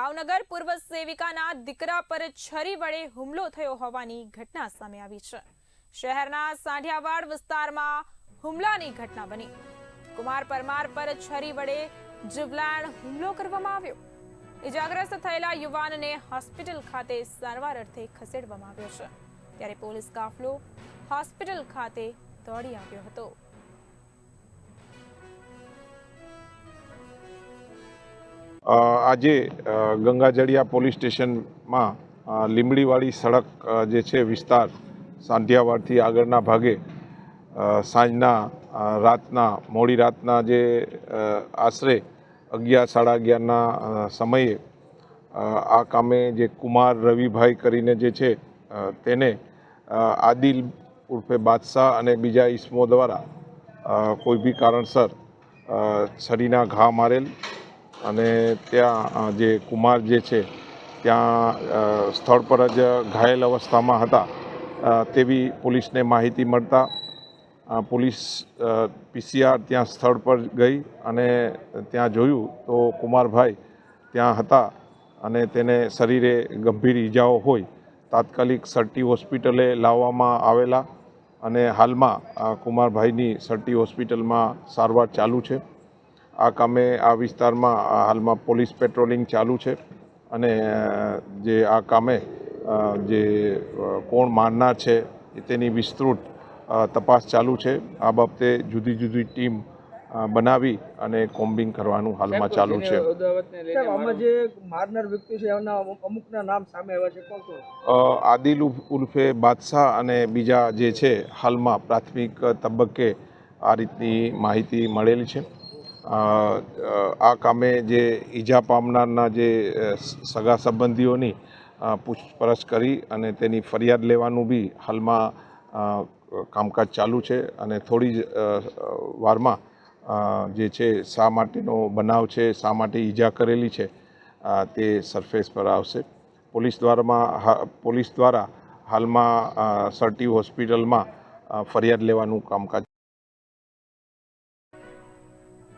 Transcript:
ભાવનગર પૂર્વ સેવિકાના દીકરા પર છરી વડે હુમલો થયો હોવાની ઘટના સામે આવી છે. શહેરના સાંઢિયાવાડ વિસ્તારમાં હુમલાની ઘટના બની. કુમાર પરમાર પર છરી વડે જીવલાણ હુમલો કરવામાં આવ્યો. ઇજાગ્રસ્ત થયેલા યુવાનને હોસ્પિટલ ખાતે સારવાર અર્થે ખસેડવામાં આવ્યો છે. ત્યારે પોલીસ કાફલો હોસ્પિટલ ખાતે દોડી આવ્યો હતો. આજે ગંગાજળિયા પોલીસ સ્ટેશનમાં લીંબડીવાળી સડક જે છે વિસ્તાર, સાંધિયાવાડથી આગળના ભાગે સાંજના રાતના, મોડી રાતના જે આશરે અગિયાર, સાડા અગિયારના સમયે આ કામે જે કુમાર રવિભાઈ કરીને જે છે તેને આદિલ ઉર્ફે બાદશાહ અને બીજા ઈસમો દ્વારા કોઈ બી કારણસર છરીના ઘા મારેલ અને ત્યાં જે કુમાર જે છે, ત્યાં સ્થળ પર જ ઘાયલ અવસ્થામાં હતા. તેવી પોલીસને માહિતી મળતા પોલીસ પીસીઆર ત્યાં સ્થળ પર ગઈ અને ત્યાં જોયું તો કુમારભાઈ ત્યાં હતા અને તેને શરીરે ગંભીર ઈજાઓ હોય, તાત્કાલિક સરટી હોસ્પિટલે લાવવામાં આવેલા અને હાલમાં કુમારભાઈની સરટી હોસ્પિટલમાં સારવાર ચાલુ છે. આ કામે આ વિસ્તારમાં હાલમાં પોલીસ પેટ્રોલિંગ ચાલુ છે અને જે આ કામે જે કોણ મારનાર છે તેની વિસ્તૃત તપાસ ચાલુ છે. આ બાબતે જુદી જુદી ટીમ બનાવી અને કોમ્બિંગ કરવાનું હાલમાં ચાલુ છે. સાહેબ આમાં જે મારનાર વ્યક્તિ છે એના અમુક અમુકના નામ સામે આવ્યા છે કોણ કોણ અ, આદિલ ઉર્ફ- બાદશાહ અને બીજા જે છે હાલમાં પ્રાથમિક તબક્કે આ રીતની માહિતી મળેલી છે. આ કામે જે ઈજા પામનારના જે સગા સંબંધીઓની પૂછપરછ કરી અને તેની ફરિયાદ લેવાનું બી હાલમાં કામકાજ ચાલુ છે અને થોડી જ વારમાં જે છે શા માટેનો બનાવ છે, શા માટે ઈજા કરેલી છે તે સરફેસ પર આવશે. પોલીસ દ્વારામાં પોલીસ દ્વારા હાલમાં સરટી હોસ્પિટલમાં ફરિયાદ લેવાનું કામકાજ